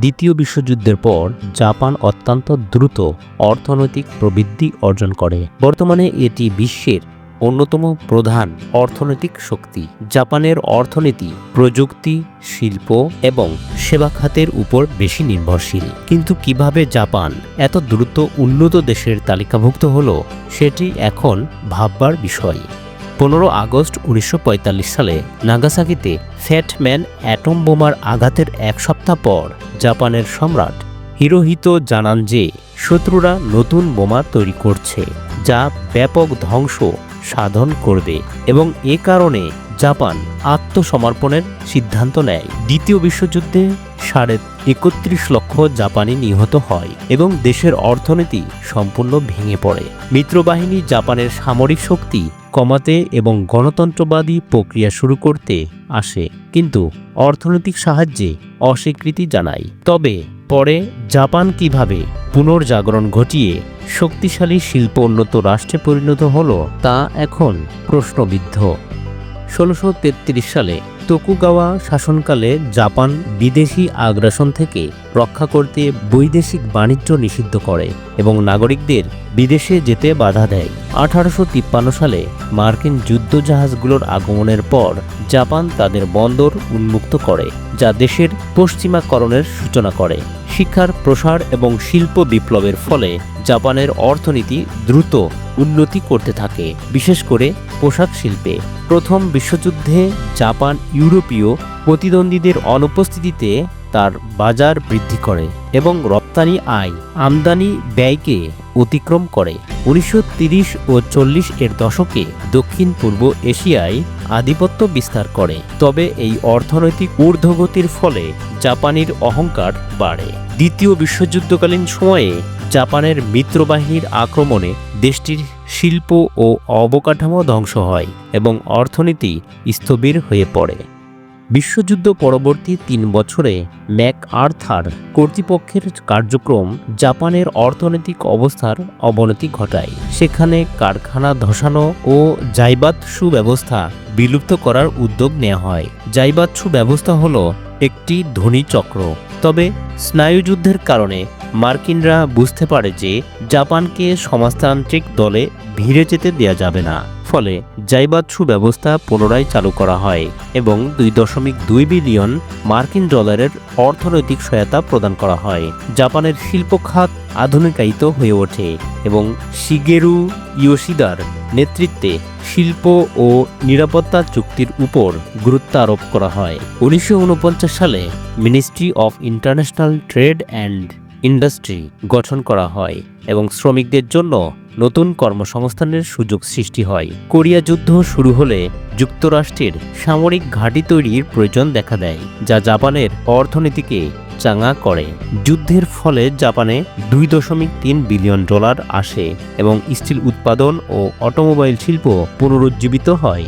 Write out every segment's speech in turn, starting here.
দ্বিতীয় বিশ্বযুদ্ধের পর জাপান অত্যন্ত দ্রুত অর্থনৈতিক প্রবৃদ্ধি অর্জন করে। বর্তমানে এটি বিশ্বের অন্যতম প্রধান অর্থনৈতিক শক্তি। জাপানের অর্থনীতি, প্রযুক্তি, শিল্প এবং সেবা খাতের উপর বেশি নির্ভরশীল। কিন্তু কীভাবে জাপান এত দ্রুত উন্নত দেশের তালিকাভুক্ত হলো, সেটি এখন ভাববার বিষয়। পনেরো আগস্ট উনিশশো পঁয়তাল্লিশ সালে নাগাসাকিতে ফ্যাটম্যান অ্যাটম বোমার আঘাতের এক সপ্তাহ পর জাপানের সম্রাট হিরোহিত জানান যে শত্রুরা নতুন বোমা তৈরি করছে, যা ব্যাপক ধ্বংস সাধন করবে এবং এ কারণে জাপান আত্মসমর্পণের সিদ্ধান্ত নেয়। দ্বিতীয় বিশ্বযুদ্ধে সাড়ে একত্রিশ লক্ষ জাপানি নিহত হয় এবং দেশের অর্থনীতি সম্পূর্ণ ভেঙে পড়ে। মিত্রবাহিনী জাপানের সামরিক শক্তি কমাতে এবং গণতন্ত্রবাদী প্রক্রিয়া শুরু করতে আসে, কিন্তু অর্থনৈতিক সাহায্যে অস্বীকৃতি জানায়। তবে পরে জাপান কীভাবে পুনর্জাগরণ ঘটিয়ে শক্তিশালী শিল্প উন্নত রাষ্ট্রে পরিণত হল তা এখন প্রশ্নবিদ্ধ। ষোলোশো সালে তোকুগাওয়া শাসনকালে জাপান বিদেশি আগ্রাসন থেকে রক্ষা করতে বৈদেশিক বাণিজ্য নিষিদ্ধ করে এবং নাগরিকদের বিদেশে যেতে বাধা দেয়। আঠারোশো তিপ্পান্ন সালে মার্কিন যুদ্ধজাহাজগুলোর আগমনের পর জাপান তাদের বন্দর উন্মুক্ত করে, যা দেশের পশ্চিমাকরণের সূচনা করে। শিক্ষার প্রসার এবং শিল্প বিপ্লবের ফলে জাপানের অর্থনীতি দ্রুত উন্নতি করতে থাকে, বিশেষ করে পোশাক শিল্পে। প্রথম বিশ্বযুদ্ধে জাপান ইউরোপীয় প্রতিদ্বন্দ্বীদের অনুপস্থিতিতে তার বাজার বৃদ্ধি করে এবং রপ্তানি আয় আমদানি ব্যয়কে অতিক্রম করে। উনিশশো ও চল্লিশ এর দশকে দক্ষিণ পূর্ব এশিয়ায় আধিপত্য বিস্তার করে, তবে এই অর্থনৈতিক ঊর্ধ্বগতির ফলে জাপানির অহংকার বাড়ে। দ্বিতীয় বিশ্বযুদ্ধকালীন সময়ে জাপানের মিত্রবাহিনীর আক্রমণে দেশটির শিল্প ও অবকাঠামো ধ্বংস হয় এবং অর্থনীতি স্থবির হয়ে পড়ে। বিশ্বযুদ্ধ পরবর্তী তিন বছরে ম্যাক আর্থার কর্তৃপক্ষের কার্যক্রম জাপানের অর্থনৈতিক অবস্থার অবনতি ঘটায়। সেখানে কারখানা ধসানো ও জাইবাৎসু সুব্যবস্থা বিলুপ্ত করার উদ্যোগ নেওয়া হয়। জাইবাৎসু সুব্যবস্থা হল একটি ধনী চক্র তবে স্নায়ুযুদ্ধের কারণে মার্কিনরা বুঝতে পারে যে জাপানকে সমাজতান্ত্রিক দলে ভিড়ে যেতে দেওয়া যাবে না। ফলে জাইবাৎসু ব্যবস্থা পুনরায় চালু করা হয় এবং দুই দশমিক দুই বিলিয়ন মার্কিন ডলারের অর্থনৈতিক সহায়তা প্রদান করা হয়। জাপানের শিল্প খাত আধুনিকায়িত হয়ে ওঠে এবং শিগেরু ইয়োশিদার নেতৃত্বে শিল্প ও নিরাপত্তা চুক্তির উপর গুরুত্ব আরোপ করা হয়। উনিশশো উনপঞ্চাশ সালে ministry of international trade and industry গঠন করা হয় এবং শ্রমিকদের জন্য নতুন কর্মসংস্থানের সুযোগ সৃষ্টি হয়। কোরিয়া যুদ্ধ শুরু হলে যুক্তরাষ্ট্রের সামরিক ঘাঁটি তৈরির প্রয়োজন দেখা দেয়, যা জাপানের অর্থনীতিকে চাঙা করে। যুদ্ধের ফলে জাপানে দুই দশমিক তিন বিলিয়ন ডলার আসে এবং স্টিল উৎপাদন ও অটোমোবাইল শিল্প পুনরুজ্জীবিত হয়।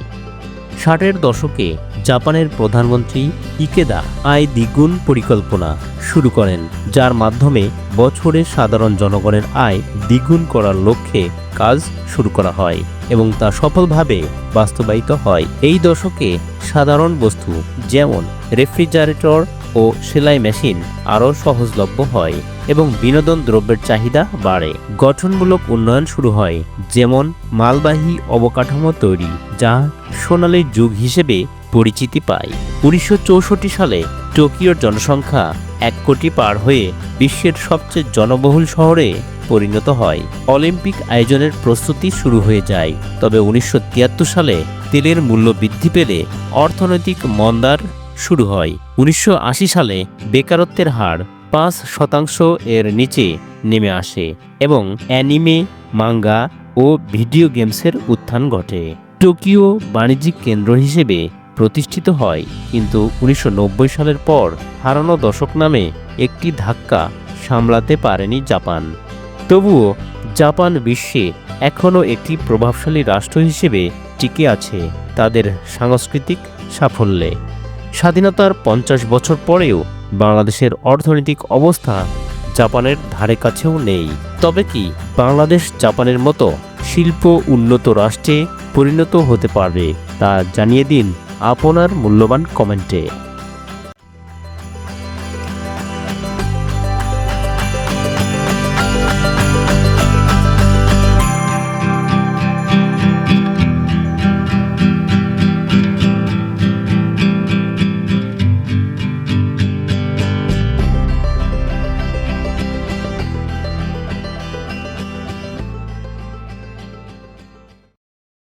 ষাটের দশকে জাপানের প্রধানমন্ত্রী ইকেদা আয় দ্বিগুণ পরিকল্পনা শুরু করেন, যার মাধ্যমে বছরে সাধারণ জনগণের আয় দ্বিগুণ করার লক্ষ্যে কাজ শুরু করা হয় এবং তা সফলভাবে বাস্তবায়িত হয়। এই দশকে সাধারণ বস্তু যেমন রেফ্রিজারেটর ও সেলাই মেশিন আরও সহজলভ্য হয় এবং বিনোদন দ্রব্যের চাহিদা বাড়ে। গঠনমূলক উন্নয়ন শুরু হয়, যেমন মালবাহী অবকাঠামো তৈরি, যা সোনালী যুগ হিসেবে পরিচিতি পায়। উনিশশো চৌষট্টি সালে টোকিওর জনসংখ্যা এক কোটি পার হয়ে বিশ্বের সবচেয়ে জনবহুল শহরে পরিণত হয়। অলিম্পিক আয়োজনের প্রস্তুতি শুরু হয়ে যায়। তবে উনিশশো তিয়াত্তর সালে তেলের মূল্য বৃদ্ধি পেলে অর্থনৈতিক মন্দার শুরু হয়। উনিশশো আশি সালে বেকারত্বের হার পাঁচ শতাংশ এর নিচে নেমে আসে এবং অ্যানিমে, মাঙ্গা ও ভিডিও গেমসের উত্থান ঘটে। টোকিও বাণিজ্যিক কেন্দ্র হিসেবে প্রতিষ্ঠিত হয়, কিন্তু উনিশশো নব্বই সালের পর হারানো দশক নামে একটি ধাক্কা সামলাতে পারেনি জাপান। তবুও জাপান বিশ্বে এখনও একটি প্রভাবশালী রাষ্ট্র হিসেবে টিকে আছে তাদের সাংস্কৃতিক সাফল্যে। স্বাধীনতার পঞ্চাশ বছর পরেও বাংলাদেশের অর্থনৈতিক অবস্থা জাপানের ধারে কাছেও নেই। তবে কি বাংলাদেশ জাপানের মতো শিল্প উন্নত রাষ্ট্রে পরিণত হতে পারবে তা জানিয়ে দিন আপনার মূল্যবান কমেন্টে।